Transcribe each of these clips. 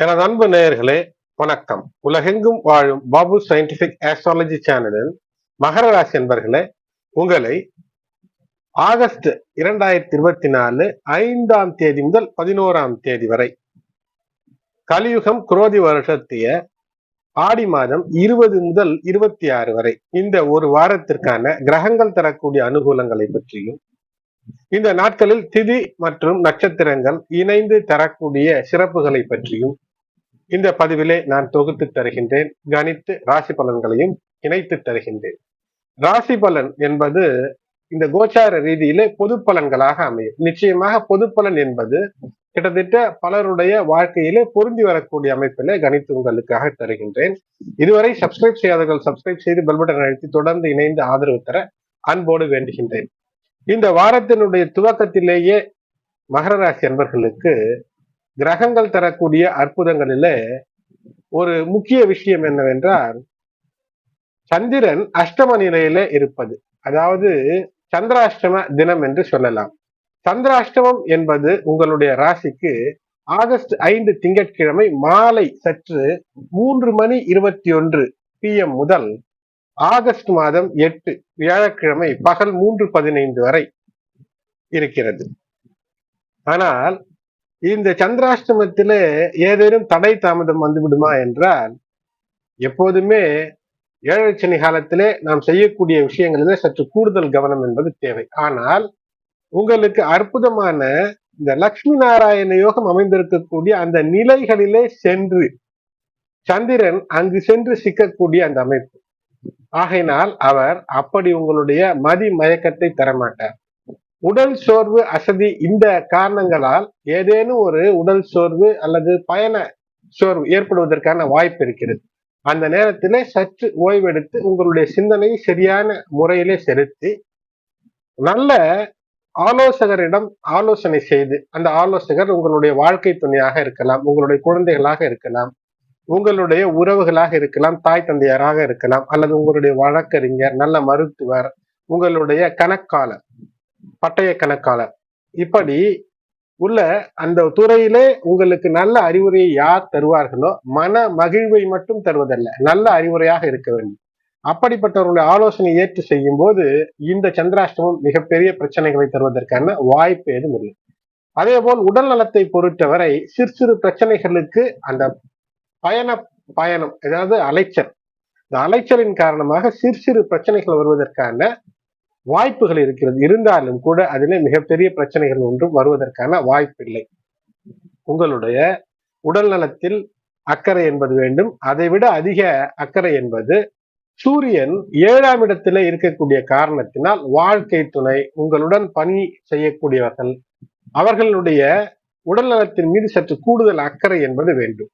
எனது அன்பு நேயர்களே வணக்கம். உலகெங்கும் வாழும் பாபு சயின்டிபிக் ஆஸ்ட்ராலஜி சேனலில் மகர ராசி என்பர்களே உங்களை ஆகஸ்ட் இரண்டாயிரத்தி இருபத்தி நாலு ஐந்தாம் தேதி முதல் பதினோராம் தேதி வரை கலியுகம் குரோதி வருஷத்திய ஆடி மாதம் இருபது முதல் இருபத்தி ஆறு வரை இந்த ஒரு வாரத்திற்கான கிரகங்கள் தரக்கூடிய அனுகூலங்களை பற்றியும் இந்த நாட்களில் திதி மற்றும் நட்சத்திரங்கள் இணைந்து தரக்கூடிய சிறப்புகளை பற்றியும் இந்த பதிவிலே நான் தொகுத்து தருகின்றேன். கணித்து ராசி பலன்களையும் இணைத்து தருகின்றேன். ராசி பலன் என்பது இந்த கோச்சார ரீதியிலே பொது பலன்களாக அமையும். நிச்சயமாக பொது பலன் என்பது கிட்டத்தட்ட பலருடைய வாழ்க்கையிலே பொருந்தி வரக்கூடிய அமைப்பில கணித்து உங்களுக்காக தருகின்றேன். இதுவரை சப்ஸ்கிரைப் செய்யாதவர்கள் சப்ஸ்கிரைப் செய்து பெல்பட்டன் அழுத்தி தொடர்ந்து இணைந்து ஆதரவு தர அன்போடு வேண்டுகின்றேன். இந்த வாரத்தினுடைய துவக்கத்திலேயே மகர ராசி அன்பர்களுக்கு கிரகங்கள் தரக்கூடிய அற்புதங்களில ஒரு முக்கிய விஷயம் என்னவென்றால் சந்திரன் அஷ்டம நிலையில இருப்பது. அதாவது சந்திராஷ்டம தினம் என்று சொல்லலாம். சந்திராஷ்டமம் என்பது உங்களுடைய ராசிக்கு ஆகஸ்ட் ஐந்து திங்கட்கிழமை மாலை சற்று மூன்று மணி இருபத்தி ஒன்று பி எம் முதல் ஆகஸ்ட் மாதம் எட்டு வியாழக்கிழமை பகல் மூன்று பதினைந்து வரை இருக்கிறது. ஆனால் இந்த சந்திராஷ்டமத்திலே ஏதேனும் தடை தாமதம் வந்துவிடுமா என்றால் எப்போதுமே ஏழச்சனி காலத்திலே நாம் செய்யக்கூடிய விஷயங்களிலே சற்று கூடுதல் கவனம் என்பது தேவை. ஆனால் உங்களுக்கு அற்புதமான இந்த லக்ஷ்மி நாராயண யோகம் அமைந்திருக்கக்கூடிய அந்த நிலைகளிலே சென்று சந்திரன் அங்கு சென்று சிக்கக்கூடிய அந்த அமைப்பு. ஆகையினால் அவர் அப்படி உங்களுடைய மதி மயக்கத்தை தரமாட்டார். உடல் சோர்வு அசதி இந்த காரணங்களால் ஏதேனும் ஒரு உடல் சோர்வு அல்லது பயண சோர்வு ஏற்படுவதற்கான வாய்ப்பு இருக்கிறது. அந்த நேரத்திலே சற்று ஓய்வெடுத்து உங்களுடைய சிந்தனையை சரியான முறையிலே செலுத்தி நல்ல ஆலோசகரிடம் ஆலோசனை செய்து அந்த ஆலோசகர் உங்களுடைய வாழ்க்கை துணையாக இருக்கலாம் உங்களுடைய குழந்தைகளாக இருக்கலாம் உங்களுடைய உறவுகளாக இருக்கலாம் தாய் தந்தையராக இருக்கலாம் அல்லது உங்களுடைய வழக்கறிஞர் நல்ல மருத்துவர் உங்களுடைய கணக்காளர். பட்டய கணக்காளர் இப்படி உள்ள அந்த துறையிலே உங்களுக்கு நல்ல அறிவுரையை யார் தருவார்களோ மன மகிழ்வை மட்டும் தருவதல்ல நல்ல அறிவுரையாக இருக்க வேண்டும். அப்படிப்பட்டவர்களுடைய ஆலோசனை ஏற்று செய்யும் போது இந்த சந்திராஷ்டமம் மிகப்பெரிய பிரச்சனைகளை தருவதற்கான வாய்ப்பு எதுவும் இல்லை. அதே போல் உடல் நலத்தை பொறுத்தவரை சிறு சிறு பிரச்சனைகளுக்கு அந்த பயண பயணம் அதாவது அலைச்சல் இந்த அலைச்சலின் காரணமாக சிறு சிறு பிரச்சனைகள் வருவதற்கான வாய்ப்புகள் இருக்கிறது. இருந்தாலும் கூட அதிலே மிகப்பெரிய பிரச்சனைகள் ஒன்றும் வருவதற்கான வாய்ப்பில்லை. உங்களுடைய உடல் நலத்தில் அக்கறை என்பது வேண்டும். அதை விட அதிக அக்கறை என்பது சூரியன் ஏழாம் இடத்துல இருக்கக்கூடிய காரணத்தினால் வாழ்க்கை துணை உங்களுடன் பணி செய்யக்கூடியவர்கள் அவர்களுடைய உடல் நலத்தின் மீது சற்று கூடுதல் அக்கறை என்பது வேண்டும்.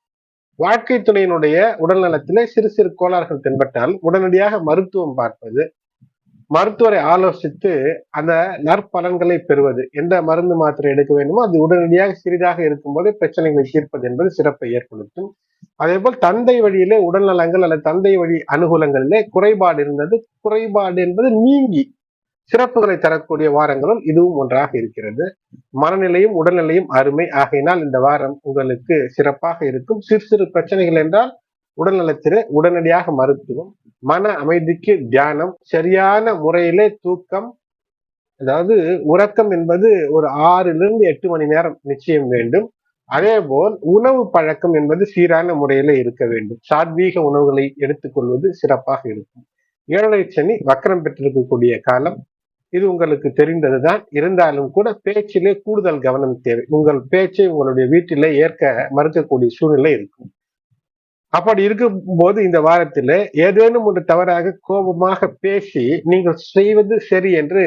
வாழ்க்கை துணையினுடைய உடல் நலத்திலே சிறு சிறு கோளாறுகள் தென்பட்டால் உடனடியாக மருத்துவம் பார்ப்பது மருத்துவரை ஆலோசித்து அந்த நற்பலன்களை பெறுவது. எந்த மருந்து மாத்திரை எடுக்க வேண்டுமோ அது உடனடியாக சிறிதாக இருக்கும்போதே பிரச்சனைகளை தீர்ப்பது என்பது சிறப்பை ஏற்படுத்தும். அதே போல் தந்தை வழியிலே உடல் நலங்கள் அல்லது தந்தை வழி அனுகூலங்களிலே குறைபாடு இருந்தது. குறைபாடு என்பது நீங்கி சிறப்புகளை தரக்கூடிய வாரங்களும் இதுவும் ஒன்றாக இருக்கிறது. மனநிலையும் உடல்நிலையும் அருமை. ஆகையினால் இந்த வாரம் உங்களுக்கு சிறப்பாக இருக்கும். சிறு சிறு பிரச்சனைகள் என்றால் உடல்நலத்திலே உடனடியாக மருத்துவம் மன அமைதிக்கு தியானம் சரியான முறையிலே தூக்கம் அதாவது உறக்கம் என்பது ஒரு ஆறிலிருந்து எட்டு மணி நேரம் நிச்சயம் வேண்டும். அதே போல் உணவு பழக்கம் என்பது சீரான முறையில இருக்க வேண்டும். சாத்வீக உணவுகளை எடுத்துக்கொள்வது சிறப்பாக இருக்கும். ஏழரை சனி வக்கரம் பெற்றிருக்கக்கூடிய காலம். இது உங்களுக்கு தெரிந்ததுதான். இருந்தாலும் கூட பேச்சிலே கூடுதல் கவனம் தேவை. உங்கள் பேச்சை உங்களுடைய வீட்டிலே ஏற்க மறுக்கக்கூடிய சூழ்நிலை இருக்கும். அப்படி இருக்கும் போது இந்த வாரத்தில் ஏதேனும் ஒன்று தவறாக கோபமாக பேசி நீங்கள் செய்வது சரி என்று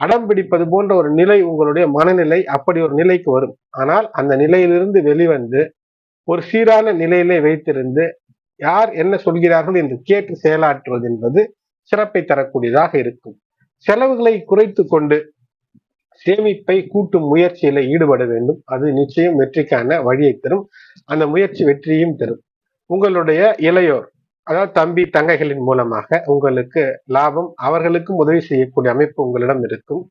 அடம் பிடிப்பது போன்ற ஒரு நிலை உங்களுடைய மனநிலை அப்படி ஒரு நிலைக்கு வரும். ஆனால் அந்த நிலையிலிருந்து வெளிவந்து ஒரு சீரான நிலையிலே வைத்திருந்து யார் என்ன சொல்கிறார்கள் என்று கேட்டு செயலாற்றுவது என்பது சிறப்பை தரக்கூடியதாக இருக்கும். செலவுகளை குறைத்து கொண்டு சேமிப்பை கூட்டும் முயற்சியில ஈடுபட வேண்டும். அது நிச்சயம் வெற்றிக்கான வழியை தரும். அந்த முயற்சி வெற்றியும் தரும். உங்களுடைய இளையோர் அதாவது தம்பி தங்கைகளின் மூலமாக உங்களுக்கு லாபம் அவர்களுக்கும் உதவி செய்யக்கூடிய அமைப்பு உங்களிடம் இருக்கும்.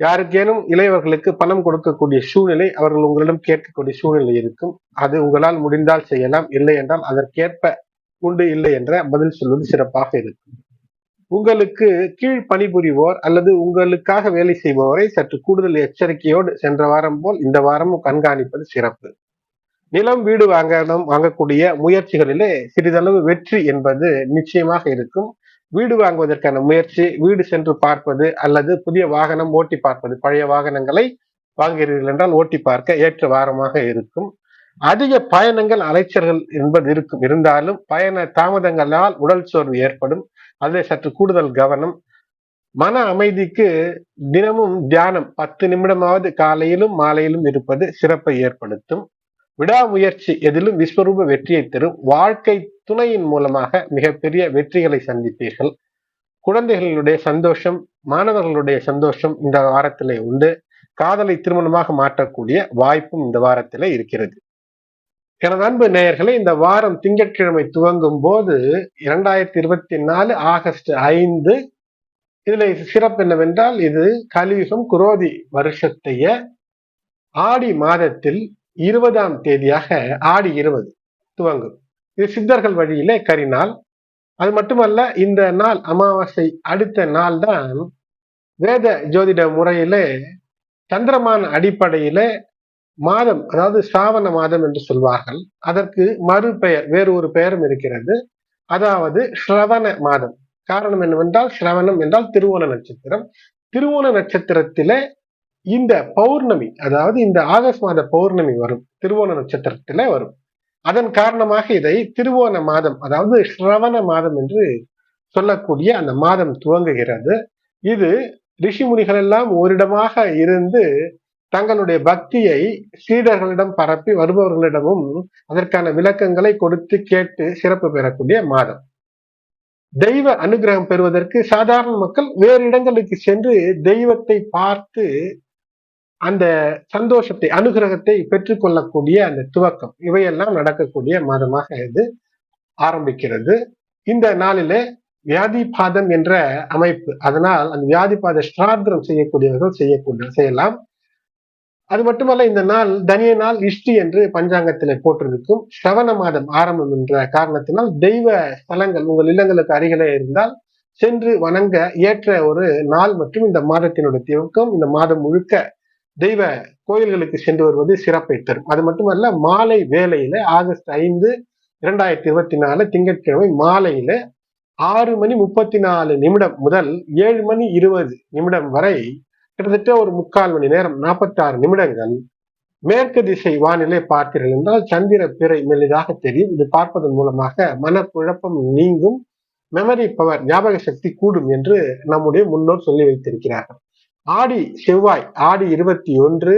யாருக்கேனும் இளையவர்களுக்கு பணம் கொடுக்கக்கூடிய சூழ்நிலை அவர்கள் உங்களிடம் கேட்கக்கூடிய சூழ்நிலை இருக்கும். அது உங்களால் முடிந்தால் செய்யலாம் இல்லை என்றால் அதற்கேற்ப உண்டு இல்லை என்ற பதில் சொல்வது சிறப்பாக இருக்கும். உங்களுக்கு கீழ் பணிபுரிவோர் அல்லது உங்களுக்காக வேலை செய்பவரை சற்று கூடுதல் எச்சரிக்கையோடு சென்ற வாரம் போல் இந்த வாரமும் கண்காணிப்பது சிறப்பு. நிலம் வீடு வாங்கணும் வாங்கக்கூடிய முயற்சிகளிலே சிறிதளவு வெற்றி என்பது நிச்சயமாக இருக்கும். வீடு வாங்குவதற்கான முயற்சி வீடு சென்று பார்ப்பது அல்லது புதிய வாகனம் ஓட்டி பார்ப்பது பழைய வாகனங்களை வாங்குகிறீர்கள் என்றால் ஓட்டி பார்க்க ஏற்ற வாரமாக இருக்கும். அதிக பயணங்கள் அலைச்சல்கள் என்பது இருக்கும். இருந்தாலும் பயண தாமதங்களால் உடல் சோர்வு ஏற்படும். அதில் சற்று கூடுதல் கவனம். மன அமைதிக்கு தினமும் தியானம் பத்து நிமிடமாவது காலையிலும் மாலையிலும் இருப்பது சிறப்பை ஏற்படுத்தும். விடாமுயற்சி எதிலும் விஸ்வரூப வெற்றியை தரும். வாழ்க்கை துணையின் மூலமாக மிகப்பெரிய வெற்றிகளை சந்திப்பீர்கள். குழந்தைகளுடைய சந்தோஷம் மாணவர்களுடைய சந்தோஷம் இந்த வாரத்திலே உண்டு. காதலை திருமணமாக மாற்றக்கூடிய வாய்ப்பும் இந்த வாரத்திலே இருக்கிறது. எனது அன்பு நேயர்களே இந்த வாரம் திங்கட்கிழமை துவங்கும் போது இரண்டாயிரத்தி இருபத்தி நாலு ஆகஸ்ட் ஐந்து இதுல சிறப்பு என்னவென்றால் இது கலியுகம் குரோதி வருஷத்தைய ஆடி மாதத்தில் இருபதாம் தேதியாக ஆடி இருபது துவங்கும். இது சித்தர்கள் வழியிலே கரிநாள் அது மட்டுமல்ல இந்த நாள் அமாவாசை அடுத்த நாள் தான் வேத ஜோதிட முறையிலே சந்திரமான அடிப்படையில மாதம் அதாவது சாவன மாதம் என்று சொல்வார்கள். அதற்கு மறு பெயர் வேறு ஒரு பெயரும் இருக்கிறது. அதாவது ஸ்ரவண மாதம். காரணம் என்னவென்றால் ஸ்ரவணம் என்றால் திருவோண நட்சத்திரம். திருவோண நட்சத்திரத்திலே இந்த பௌர்ணமி அதாவது இந்த ஆகஸ்ட் மாத பௌர்ணமி வரும் திருவோண நட்சத்திரத்துல வரும். அதன் காரணமாக இதை திருவோண மாதம் அதாவது ஸ்ரவண மாதம் என்று சொல்லக்கூடிய அந்த மாதம் துவங்குகிறது. இது ரிஷிமுனிகள் எல்லாம் ஓரிடமாக இருந்து தங்களுடைய பக்தியை சீடர்களிடம் பரப்பி வருபவர்களிடமும் அதற்கான விளக்கங்களை கொடுத்து கேட்டு சிறப்பு பெறக்கூடிய மாதம். தெய்வ அனுகிரகம் பெறுவதற்கு சாதாரண மக்கள் வேறு இடங்களுக்கு சென்று தெய்வத்தை பார்த்து அந்த சந்தோஷத்தை அனுகிரகத்தை பெற்றுக்கொள்ளக்கூடிய அந்த துவக்கம் இவையெல்லாம் நடக்கக்கூடிய மாதமாக இது ஆரம்பிக்கிறது. இந்த நாளிலே வியாதி பாதம் என்ற அமைப்பு அதனால் அந்த வியாதி பாத ஸ்ராத்திரம் செய்யக்கூடியவர்கள் செய்யக்கூடிய செய்யலாம். அது மட்டுமல்ல இந்த நாள் தனிய நாள் இஷ்டி என்று பஞ்சாங்கத்தில் போட்டிருக்கும். சிரவண மாதம் ஆரம்பம் என்ற காரணத்தினால் தெய்வ ஸ்தலங்கள் உங்கள் இல்லங்களுக்கு அருகிலே இருந்தால் சென்று வணங்க ஏற்ற ஒரு நாள் மற்றும் இந்த மாதத்தினுடைய துவக்கம் இந்த மாதம் முழுக்க தெய்வ கோயில்களுக்கு சென்று வருவது சிறப்பை தரும். அது மட்டுமல்ல மாலை வேலையில ஆகஸ்ட் ஐந்து இரண்டாயிரத்தி இருபத்தி நாலு திங்கட்கிழமை மாலையில ஆறு மணி முப்பத்தி நாலு நிமிடம் முதல் ஏழு மணி இருபது நிமிடம் வரை கிட்டத்தட்ட ஒரு முக்கால் மணி நேரம் நாற்பத்தி ஆறு நிமிடங்கள் மேற்கு திசை வானிலை பார்த்தீர்கள் என்றால் சந்திர பிறை மெல்லிதாக தெரியும். இது பார்ப்பதன் மூலமாக மனக்குழப்பம் நீங்கும் மெமரி பவர் ஞாபக சக்தி கூடும் என்று நம்முடைய முன்னோர் சொல்லி வைத்திருக்கிறார்கள். ஆடி செவ்வாய் ஆடி இருபத்தி ஒன்று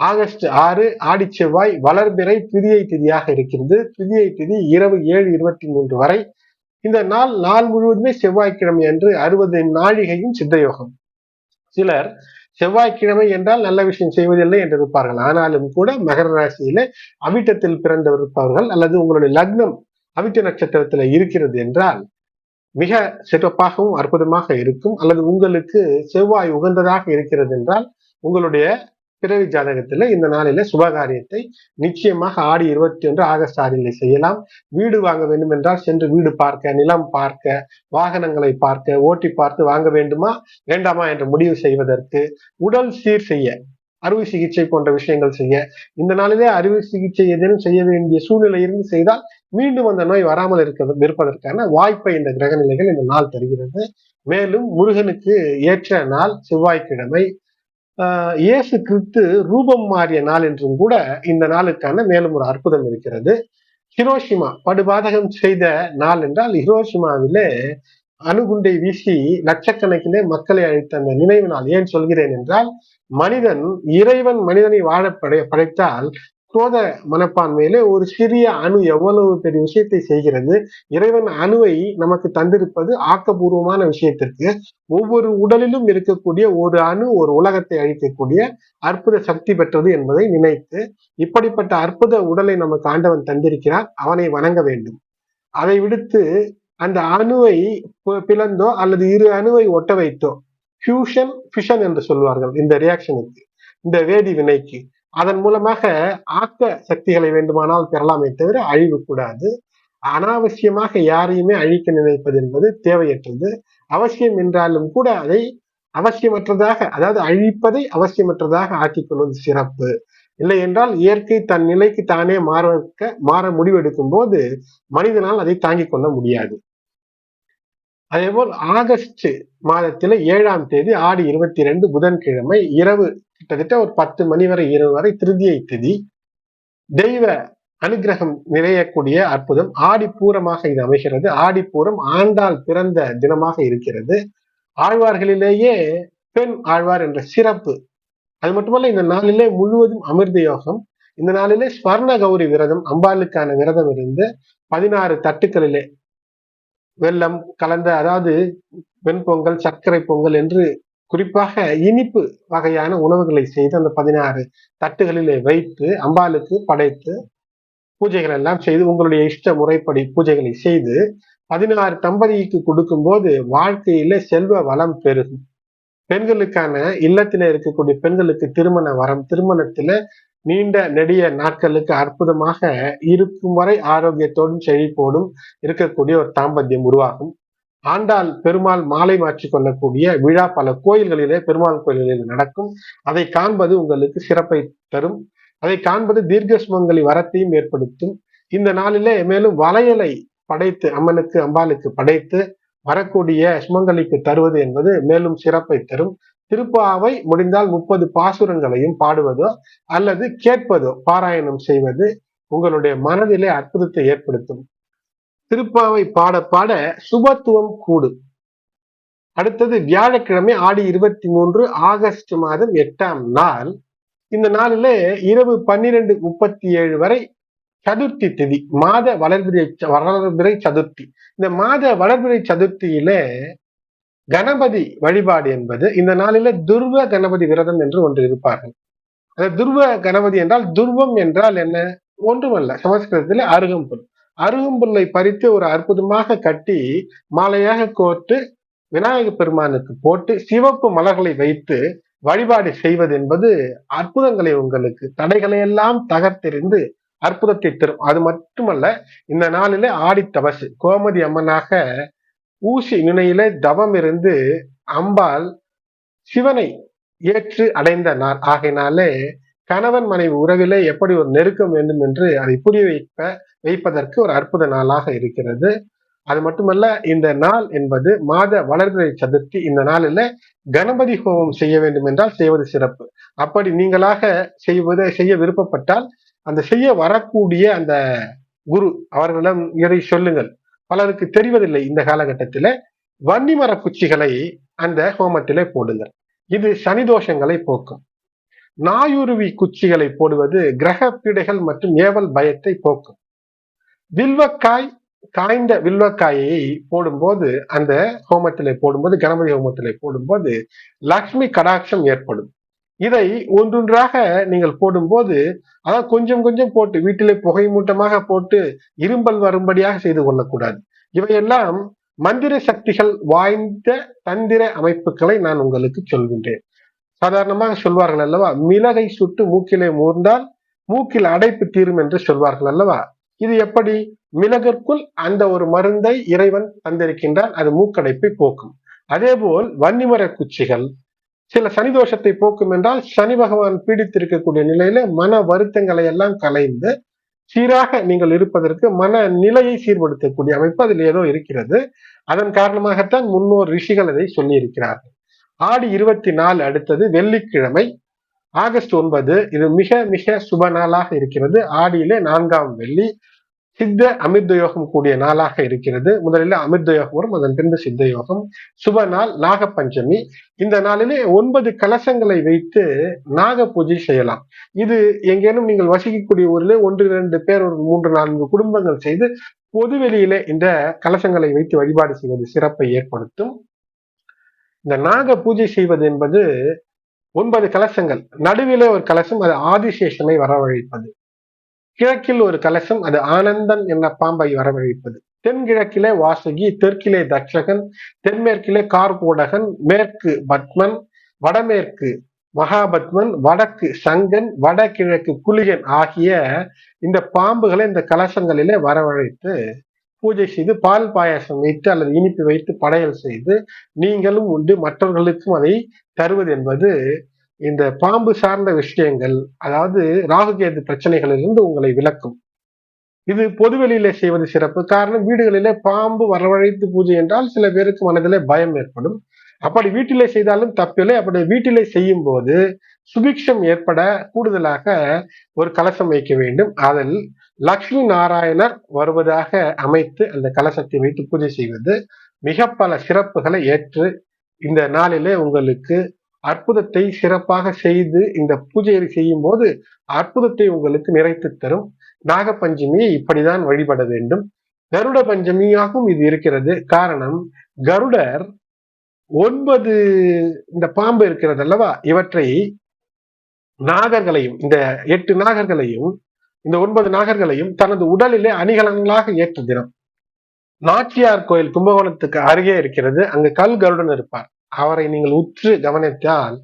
ஆகஸ்ட் ஆறு ஆடி செவ்வாய் வளர்பிறை திதியை திதியாக இருக்கிறது. திதியை திதி இரவு ஏழு இருபத்தி மூன்று வரை. இந்த நாள் நாள் முழுவதுமே செவ்வாய்க்கிழமை என்று அறுபது நாழிகையும் சித்தயோகம். சிலர் செவ்வாய்க்கிழமை என்றால் நல்ல விஷயம் செய்வதில்லை என்று இருப்பார்கள். ஆனாலும் கூட மகர ராசியில அவிட்டத்தில் பிறந்தவர் இருப்பவர்கள் அல்லது உங்களுடைய லக்னம் அவிட்ட நட்சத்திரத்துல இருக்கிறது என்றால் மிக சிறப்பாகவும் அற்புதமாக இருக்கும். அல்லது உங்களுக்கு செவ்வாய் உகந்ததாக இருக்கிறது என்றால் உங்களுடைய பிறவி ஜாதகத்துல இந்த நாளில சுபகாரியத்தை நிச்சயமாக ஆடி இருபத்தி ஒன்று ஆகஸ்ட் ஆறில் செய்யலாம். வீடு வாங்க வேண்டும் என்றால் சென்று வீடு பார்க்க நிலம் பார்க்க வாகனங்களை பார்க்க ஓட்டி பார்த்து வாங்க வேண்டுமா வேண்டாமா என்று முடிவு செய்வதற்கு உடல் சீர் செய்ய அறுவை சிகிச்சை போன்ற விஷயங்கள் செய்ய இந்த நாளிலே அறுவை சிகிச்சை ஏதேனும் செய்ய வேண்டிய சூழ்நிலை இருந்து செய்தால் மீண்டும் அந்த நோய் வராமல் இருக்க இருப்பதற்கான வாய்ப்பை இந்த கிரகநிலைகள் இந்த நாள் தருகிறது. மேலும் முருகனுக்கு ஏற்ற நாள் செவ்வாய்க்கிழமை. இயேசு கிறிஸ்து ரூபம் மாறிய நாள் என்றும் கூட இந்த நாளுக்கான மேலும் ஒரு அற்புதம் இருக்கிறது. ஹிரோஷிமா படுபாதகம் செய்த நாள் என்றால் ஹிரோஷிமாவிலே அணுகுண்டை வீசி லட்சக்கணக்கிலே மக்களை அழித்த அந்த நினைவு நாள் ஏன் சொல்கிறேன் என்றால் மனிதன் இறைவன் மனிதனை வாழ படை படைத்தால் குரோத மனப்பான்மையிலே ஒரு சிறிய அணு எவ்வளவு பெரிய விஷயத்தை செய்கிறது? இறைவன் அணுவை நமக்கு தந்திருப்பது ஆக்கபூர்வமான விஷயத்திற்கு. ஒவ்வொரு உடலிலும் இருக்கக்கூடிய ஒரு அணு ஒரு உலகத்தை அழிக்கக்கூடிய அற்புத சக்தி பெற்றது என்பதை நினைத்து இப்படிப்பட்ட அற்புத உடலை நமக்கு ஆண்டவன் தந்திருக்கிறார். அவனை வணங்க வேண்டும். அதை விடுத்து அந்த அணுவை பிளந்தோ அல்லது இரு அணுவை ஒட்ட வைத்தோ. ஃபியூஷன் ஃபிஷன் என்று சொல்வார்கள் இந்த ரியாக்ஷனுக்கு இந்த வேதி வினைக்கு. அதன் மூலமாக ஆக்க சக்திகளை வேண்டுமானால் பெறலாமே தவிர அழிவு கூடாது. அனாவசியமாக யாரையுமே அழிக்க நினைப்பது என்பது தேவையற்றது. அவசியம் என்றாலும் கூட அதை அவசியமற்றதாக அதாவது அழிப்பதை அவசியமற்றதாக ஆக்கிக் கொள்வது சிறப்பு. இல்லை என்றால் இயற்கை தன் நிலைக்கு தானே மாற மாற முடிவெடுக்கும் போது மனிதனால் அதை தாங்கிக் கொள்ள முடியாது. அதே போல் ஆகஸ்ட் மாதத்துல ஏழாம் தேதி ஆடி இருபத்தி ரெண்டு புதன்கிழமை இரவு கிட்டத்தட்ட ஒரு பத்து மணி வரை இரவு வரை திருதியை திதி. தெய்வ அனுகிரகம் நிறையக்கூடிய அற்புதம். ஆடி பூரமாக இது அமைகிறது. ஆடி பூரம் ஆண்டால் பிறந்த தினமாக இருக்கிறது. ஆழ்வார்களிலேயே பெண் ஆழ்வார் என்ற சிறப்பு. அது மட்டுமல்ல இந்த நாளிலே முழுவதும் அமிர்த யோகம். இந்த நாளிலே ஸ்வர்ண கௌரி விரதம் அம்பாளுக்கான விரதம் இருந்து பதினாறு தட்டுக்களிலே வெள்ளம் கலந்த அதாவது வெண்பொங்கல் சர்க்கரை பொங்கல் என்று குறிப்பாக இனிப்பு வகையான உணவுகளை செய்து அந்த பதினாறு தட்டுகளிலே வைத்து அம்பாளுக்கு படைத்து பூஜைகள் எல்லாம் செய்து உங்களுடைய இஷ்ட முறைப்படி பூஜைகளை செய்து பதினாறு தம்பதிக்கு கொடுக்கும் போது வாழ்க்கையில செல்வ வளம் பெருகும் பெண்களுக்கான இல்லத்தில இருக்கக்கூடிய பெண்களுக்கு திருமண வரம் திருமணத்துல நீண்ட நெடிய நாட்களுக்கு அற்புதமாக இருக்கும் வரை ஆரோக்கியத்தோடும் செழிப்போடும் இருக்கக்கூடிய ஒரு தாம்பத்தியம் உருவாகும். ஆண்டாள் பெருமாள் மாலை மாற்றிக் கொள்ளக்கூடிய விழா பல கோயில்களிலே பெருமாள் கோயில்களில் நடக்கும். அதை காண்பது உங்களுக்கு சிறப்பை தரும். அதை காண்பது தீர்க்க வரத்தையும் ஏற்படுத்தும். இந்த நாளிலே மேலும் வளையலை படைத்து அம்மனுக்கு அம்பாளுக்கு படைத்து வரக்கூடிய சுமங்கலிக்கு தருவது என்பது மேலும் சிறப்பை தரும். திருப்பாவை முடிந்தால் முப்பது பாசுரங்களையும் பாடுவதோ அல்லது கேட்பதோ பாராயணம் செய்வது உங்களுடைய மனதிலே அற்புதத்தை ஏற்படுத்தும். திருப்பாவை பாட பாட சுபத்துவம் கூடும் அடுத்தது வியாழக்கிழமை ஆடி இருபத்தி மூன்று ஆகஸ்ட் மாதம் எட்டாம் நாள். இந்த நாளில இரவு பன்னிரண்டு முப்பத்தி ஏழு வரை சதுர்த்தி திதி மாத வளர்பிறை வளர்பிறை சதுர்த்தி. இந்த மாத வளர்பிறை சதுர்த்தியில கணபதி வழிபாடு என்பது இந்த நாளில துர்வ கணபதி விரதம் என்று ஒன்று இருப்பார்கள். அந்த துர்வ கணபதி என்றால் துர்வம் என்றால் என்ன? ஒன்றுமல்ல சமஸ்கிருதத்தில் அருகம்பொருள் அருகம்புல்லை பறித்து ஒரு அற்புதமாக கட்டி மாலையாக கோர்த்து விநாயக பெருமானுக்கு போட்டு சிவப்பு மலர்களை வைத்து வழிபாடு செய்வது என்பது அற்புதங்களை உங்களுக்கு தடைகளை எல்லாம் தகர்த்தெறிந்து அற்புதத்தை தரும். அது மட்டுமல்ல இந்த நாளிலே ஆடி தபசு. கோமதி அம்மனாக ஊசி நுனையில தவம் இருந்து அம்பாள் சிவனை ஏற்று அடைந்த நாள். ஆகையினாலே கணவன் மனைவி உறவிலே எப்படி ஒரு நெருக்கம் வேண்டும் என்று அதை புரிய வைப்ப வைப்பதற்கு ஒரு அற்புத நாளாக இருக்கிறது. அது மட்டுமல்ல இந்த நாள் என்பது மாத வளர்பிறை சதுர்த்தி. இந்த நாளில் கணபதி ஹோமம் செய்ய வேண்டும் என்றால் செய்வது சிறப்பு. அப்படி நீங்களாக செய்வது செய்ய விருப்பப்பட்டால் அந்த செய்ய வரக்கூடிய அந்த குரு அவர்களிடம் இதை சொல்லுங்கள். பலருக்கு தெரிவதில்லை இந்த காலகட்டத்தில். வன்னிமர குச்சிகளை அந்த ஹோமத்திலே போடுங்கள். இது சனி தோஷங்களை போக்கும். நாயுருவி குச்சிகளை போடுவது கிரக பீடைகள் மற்றும் ஏவல் பயத்தை போக்கும். வில்வக்காய் காய்ந்த வில்வக்காயை போடும்போது அந்த ஹோமத்திலே போடும்போது கணபதி ஹோமத்திலே போடும்போது லக்ஷ்மி கடாட்சம் ஏற்படும். இதை ஒன்றொன்றாக நீங்கள் போடும்போது அதான் கொஞ்சம் கொஞ்சம் போட்டு வீட்டிலே புகை மூட்டமாக போட்டு இரும்பல் வரும்படியாக செய்து கொள்ளக்கூடாது. இவையெல்லாம் மந்திர சக்திகள் வாய்ந்த தந்திர அமைப்புகளை நான் உங்களுக்கு சொல்கின்றேன். சாதாரணமாக சொல்வார்கள் அல்லவா? மிளகை சுட்டு மூக்கிலே மூர்ந்தால் மூக்கில் அடைப்பு தீரும் என்று சொல்வார்கள் அல்லவா? இது எப்படி? மிளகிற்குள் அந்த ஒரு மருந்தை இறைவன் தந்திருக்கின்றான் அது மூக்கடைப்பை போக்கும். அதேபோல் வன்னிமர குச்சிகள் சில சனி தோஷத்தை போக்கும் என்றால் சனி பகவான் பீடித்திருக்கக்கூடிய நிலையில மன வருத்தங்களை எல்லாம் கலைந்து சீராக நீங்கள் இருப்பதற்கு மன நிலையை சீர்படுத்தக்கூடிய அமைப்பு அதில் ஏதோ இருக்கிறது. அதன் காரணமாகத்தான் முன்னோர் ரிஷிகள் அதை சொல்லியிருக்கிறார்கள். ஆடி இருபத்தி நாலு அடுத்தது வெள்ளிக்கிழமை ஆகஸ்ட் ஒன்பது இது மிக மிக சுப நாளாக இருக்கிறது. ஆடியிலே நான்காம் வெள்ளி சித்த அமிர்த யோகம் கூடிய நாளாக இருக்கிறது. முதலில் அமிர்த யோகம் வரும் அதன் பின்பு சித்த யோகம். சுப நாள் நாகப்பஞ்சமி. இந்த நாளிலே ஒன்பது கலசங்களை வைத்து நாக பூஜை செய்யலாம். இது எங்கேனும் நீங்கள் வசிக்கக்கூடிய ஊரிலே ஒன்று இரண்டு பேர் ஒரு மூன்று நான்கு குடும்பங்கள் செய்து பொதுவெளியிலே இந்த கலசங்களை வைத்து வழிபாடு செய்வது சிறப்பை ஏற்படுத்தும். இந்த நாக பூஜை செய்வது என்பது ஒன்பது கலசங்கள். நடுவிலே ஒரு கலசம் அது ஆதிசேஷனை வரவழைப்பது. கிழக்கில் ஒரு கலசம் அது ஆனந்தன் என்ற பாம்பை வரவழைப்பது. தென்கிழக்கிலே வாசுகி தெற்கிலே தட்சகன் தென்மேற்கிலே கார்கோடகன் மேற்கு பத்மன் வடமேற்கு மகாபத்மன் வடக்கு சங்கன் வடகிழக்கு குளிகன் ஆகிய இந்த பாம்புகளை இந்த கலசங்களிலே வரவழைத்து பூஜை செய்து பால் பாயாசம் வைத்து அல்லது இனிப்பு வைத்து படையல் செய்து நீங்களும் உண்டு மற்றவர்களுக்கும் அதை தருவது என்பது இந்த பாம்பு சார்ந்த விஷயங்கள் அதாவது ராகுகேது பிரச்சனைகளிலிருந்து உங்களை விளக்கும் இது பொதுவெளியிலே செய்வது சிறப்பு. காரணம் வீடுகளிலே பாம்பு வரவழைத்து பூஜை என்றால் சில பேருக்கு மனதிலே பயம் ஏற்படும். அப்படி வீட்டிலே செய்தாலும் தப்பில்லை. அப்படி வீட்டிலே செய்யும் போது சுபிக்ஷம் ஏற்பட கூடுதலாக ஒரு கலசம் வைக்க வேண்டும். அதில் லக்ஷ்மி நாராயணர் வருவதாக அமைத்து அந்த கலசத்தை வைத்து பூஜை செய்வது மிக பல சிறப்புகளை ஏற்று இந்த நாளிலே உங்களுக்கு அற்புதத்தை சிறப்பாக செய்து இந்த பூஜையை செய்யும் போது அற்புதத்தை உங்களுக்கு நிறைத்து தரும். நாகப்பஞ்சமியை இப்படிதான் வழிபட வேண்டும். கருட பஞ்சமியாகவும் இது இருக்கிறது. காரணம் கருடர் ஒன்பது இந்த பாம்பு இருக்கிறது அல்லவா? இவற்றை நாகர்களையும் இந்த எட்டு நாகர்களையும் இந்த ஒன்பது நாகர்களையும் தனது உடலிலே அணிகலன்களாக ஏற்ற தினம். நாச்சியார் கோயில் கும்பகோணத்துக்கு அருகே இருக்கிறது. அங்கு கல் கருடன் இருப்பார். அவரை நீங்கள் உற்று கவனித்தால்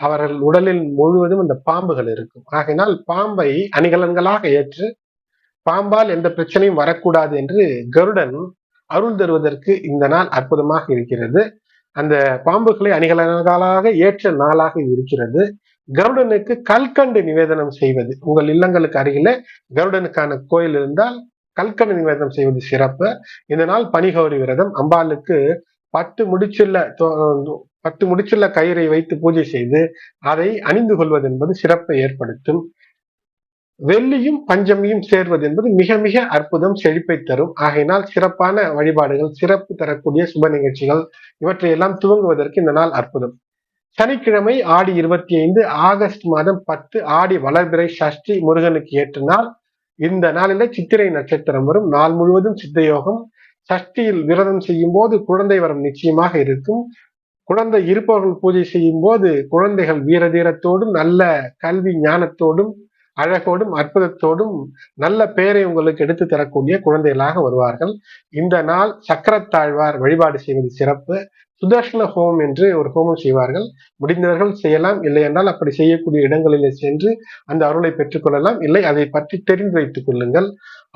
அவர்கள் உடலில் முழுவதும் இந்த பாம்புகள் இருக்கும். ஆகையினால் பாம்பை அணிகலன்களாக ஏற்று பாம்பால் எந்த பிரச்சனையும் வரக்கூடாது என்று கருடன் அருள் தருவதற்கு இந்த நாள் அற்புதமாக இருக்கிறது. அந்த பாம்புகளை அணிகலன்களாக ஏற்ற நாளாக இருக்கிறது. கருடனுக்கு கல்கண்டு நிவேதனம் செய்வது. உங்கள் இல்லங்களுக்கு அருகில கருடனுக்கான கோயில் இருந்தால் கல்கண்டு நிவேதனம் செய்வது சிறப்பு. இந்த நாள் பனிகௌரி விரதம். அம்பாளுக்கு பட்டு முடிச்சுள்ள பட்டு முடிச்சுள்ள கயிறை வைத்து பூஜை செய்து அதை அணிந்து கொள்வது என்பது சிறப்பை ஏற்படுத்தும். வெள்ளியும் பஞ்சமியும் சேர்வது என்பது மிக மிக அற்புதம் செழிப்பை தரும். ஆகையினால் சிறப்பான வழிபாடுகள் சிறப்பு தரக்கூடிய சுப நிகழ்ச்சிகள் இவற்றையெல்லாம் துவங்குவதற்கு இந்த நாள் அற்புதம். சனிக்கிழமை ஆடி இருபத்தி ஐந்து ஆகஸ்ட் மாதம் பத்து ஆடி வளர்பிறை சஷ்டி முருகனுக்கு ஏற்ற நாள். இந்த நாளில சித்திரை நட்சத்திரம் வரும். நாள் முழுவதும் சித்தயோகம். சஷ்டியில் விரதம் செய்யும் போது குழந்தை வரம் நிச்சயமாக இருக்கும். குழந்தை இருப்பவர்கள் பூஜை செய்யும் போது குழந்தைகள் வீரதீரத்தோடும் நல்ல கல்வி ஞானத்தோடும் அழகோடும் அற்புதத்தோடும் நல்ல பெயரை உங்களுக்கு எடுத்து தரக்கூடிய குழந்தைகளாக வருவார்கள். இந்த நாள் சக்கரத்தாழ்வார் வழிபாடு செய்வது சிறப்பு. சுதர்ஷன ஹோமம் என்று ஒரு ஹோமம் செய்வார்கள். முடிந்தவர்கள் செய்யலாம். இல்லை என்றால் அப்படி செய்யக்கூடிய இடங்களிலே சென்று அந்த அருளை பெற்றுக்கொள்ளலாம் இல்லை அதை பற்றி தெரிந்து வைத்துக் கொள்ளுங்கள்.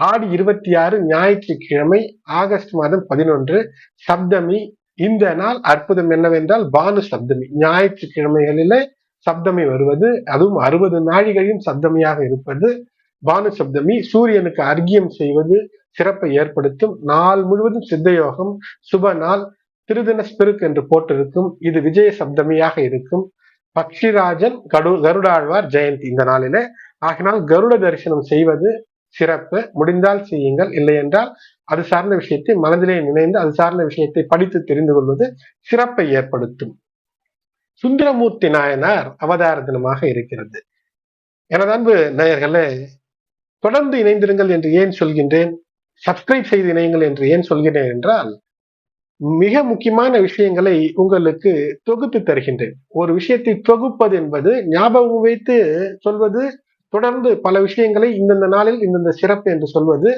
ஆடி இருபத்தி ஆறு ஞாயிற்றுக்கிழமை ஆகஸ்ட் மாதம் பதினொன்று சப்தமி. இந்த நாள் அற்புதம் என்னவென்றால் பானு சப்தமி. ஞாயிற்றுக்கிழமைகளிலே சப்தமி வருவது அதுவும் அறுபது நாழிகையும் சப்தமியாக இருப்பது. பானு சப்தமி சூரியனுக்கு அர்க்கியம் செய்வது சிறப்பை ஏற்படுத்தும். நாள் முழுவதும் சித்தயோகம் சுப நாள். திருதின ஸ்பிருக் என்று போட்டிருக்கும். இது விஜய சப்தமியாக இருக்கும். பக்ஷிராஜன் கடு கருடாழ்வார் ஜெயந்தி இந்த நாளிலே. ஆகினால் கருட தரிசனம் செய்வது சிறப்பு. முடிந்தால் செய்யுங்கள். இல்லை என்றால் அது சார்ந்த விஷயத்தை மனதிலே நினைந்து அது சார்ந்த விஷயத்தை படித்து தெரிந்து கொள்வது சிறப்பை ஏற்படுத்தும். சுந்தரமூர்த்தி நாயனார் அவதார தினமாக இருக்கிறது. எனது அன்பு நேயர்களே தொடர்ந்து இணைந்திருங்கள் என்று ஏன் சொல்கின்றேன்? சப்ஸ்கிரைப் செய்து இணையுங்கள் என்று ஏன் சொல்கிறேன் என்றால் மிக முக்கியமான விஷயங்களை உங்களுக்கு தொகுத்து தருகின்றேன். ஒரு விஷயத்தை தொகுப்பது என்பது ஞாபகம் வைத்து சொல்வது தொடர்ந்து பல விஷயங்களை இந்தந்த நாளில் இந்தந்த சிறப்பு என்று சொல்வது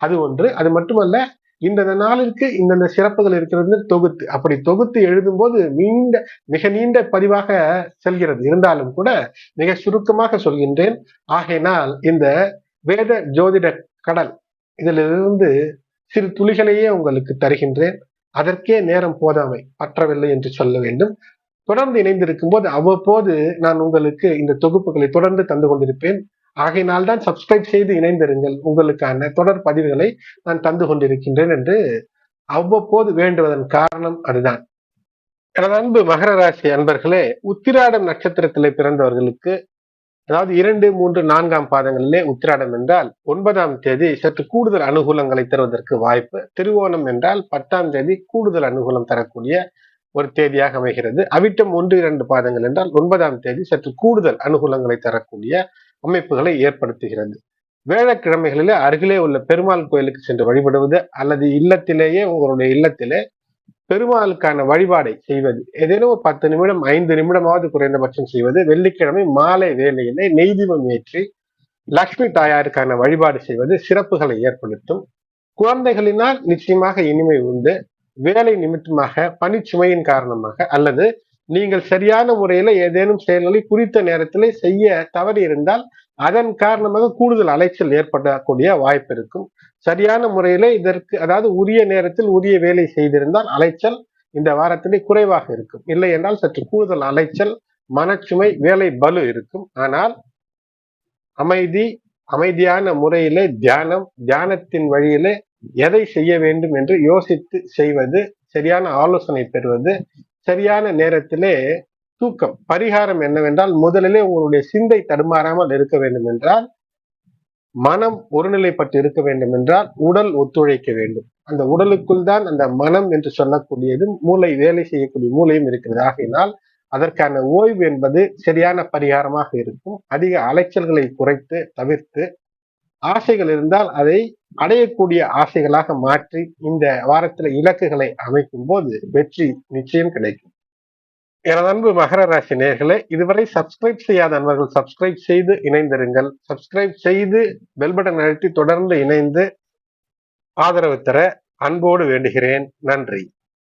அது ஒன்று. அது மட்டுமல்ல இந்தந்த நாளிற்கு இந்தந்த சிறப்புகள் இருக்கிறது தொகுத்து. அப்படி தொகுத்து எழுதும் போது நீண்ட மிக நீண்ட பதிவாக செல்கிறது. இருந்தாலும் கூட மிக சுருக்கமாக சொல்கின்றேன். ஆகையினால் இந்த வேத ஜோதிட கடல் இதிலிருந்து சிறு துளிகளையே உங்களுக்கு தருகின்றேன். அதற்கே நேரம் போதாமை பற்றவில்லை என்று சொல்ல வேண்டும். தொடர்ந்து இணைந்திருக்கும் போது அவ்வப்போது நான் உங்களுக்கு இந்த தொகுப்புகளை தொடர்ந்து தந்து கொண்டிருப்பேன். ஆகையினால் தான் சப்ஸ்கிரைப் செய்து இணைந்திருங்கள். உங்களுக்கான தொடர் பதிவுகளை நான் தந்து கொண்டிருக்கின்றேன் என்று அவ்வப்போது வேண்டுவதன் காரணம் அதுதான். எனது அன்பு மகர ராசி அன்பர்களே உத்திராடம் நட்சத்திரத்திலே பிறந்தவர்களுக்கு அதாவது இரண்டு மூன்று நான்காம் பாதங்களிலே உத்திராடம் என்றால் ஒன்பதாம் தேதி சற்று கூடுதல் அனுகூலங்களை தருவதற்கு வாய்ப்பு. திருவோணம் என்றால் பத்தாம் தேதி கூடுதல் அனுகூலம் தரக்கூடிய ஒரு தேதியாக அமைகிறது. அவிட்டம் ஒன்று இரண்டு பாதங்கள் என்றால் ஒன்பதாம் தேதி சற்று கூடுதல் அனுகூலங்களை தரக்கூடிய அமைப்புகளை ஏற்படுத்துகிறது. வேழக்கிழமைகளிலே அருகிலே உள்ள பெருமாள் கோயிலுக்கு சென்று வழிபடுவது அல்லது இல்லத்திலேயே உங்களுடைய இல்லத்திலே பெருமாளுக்கான வழிபாடை செய்வது ஏதேனும் பத்து நிமிடம் ஐந்து நிமிடமாவது குறைந்தபட்சம் செய்வது வெள்ளிக்கிழமை மாலை வேலையிலே நெய்தீபம் ஏற்றி லக்ஷ்மி தாயாருக்கான வழிபாடு செய்வது சிறப்புகளை ஏற்படுத்தும். குழந்தைகளினால் நிச்சயமாக இனிமை உண்டு. வேலை நிமித்தமாக பணிச்சுமையின் காரணமாக அல்லது நீங்கள் சரியான முறையில ஏதேனும் செயல்களை குறித்த நேரத்தில் செய்ய தவறி இருந்தால் அதன் காரணமாக கூடுதல் அலைச்சல் ஏற்படக்கூடிய வாய்ப்பு இருக்கும். சரியான முறையில இதற்கு அதாவது உரிய நேரத்தில் உரிய வேலை செய்திருந்தால் அலைச்சல் இந்த வாரத்திலே குறைவாக இருக்கும். இல்லை என்றால் சற்று கூடுதல் அலைச்சல் மனச்சுமை வேலை பலு இருக்கும். ஆனால் அமைதி அமைதியான முறையிலே தியானம் தியானத்தின் வழியிலே எதை செய்ய வேண்டும் என்று யோசித்து செய்வது சரியான ஆலோசனை பெறுவது சரியான நேரத்திலே தூக்கம் பரிகாரம் என்னவென்றால் முதலிலே உங்களுடைய சிந்தை தடுமாறாமல் இருக்க வேண்டும் என்றால் மனம் ஒருநிலைப்பட்டு இருக்க வேண்டும் என்றால் உடல் ஒத்துழைக்க வேண்டும். அந்த உடலுக்குள் தான் அந்த மனம் என்று சொல்லக்கூடியதும் மூளை வேலை செய்யக்கூடிய மூளையும் இருக்கிறது. ஆகையினால் அதற்கான ஓய்வு என்பது சரியான பரிகாரமாக இருக்கும். அதிக அலைச்சல்களை குறைத்து தவிர்த்து ஆசைகள் இருந்தால் அதை அடையக்கூடிய ஆசைகளாக மாற்றி இந்த வாரத்தில் இலக்குகளை அமைக்கும் போது வெற்றி நிச்சயம் கிடைக்கும். எனது அன்பு மகர ராசி நேர்களே இதுவரை சப்ஸ்கிரைப் செய்யாத அன்பர்கள் சப்ஸ்கிரைப் செய்து இணைந்திருங்கள். சப்ஸ்கிரைப் செய்து பெல் பட்டன் அழுத்தி தொடர்ந்து இணைந்து ஆதரவு தர அன்போடு வேண்டுகிறேன். நன்றி.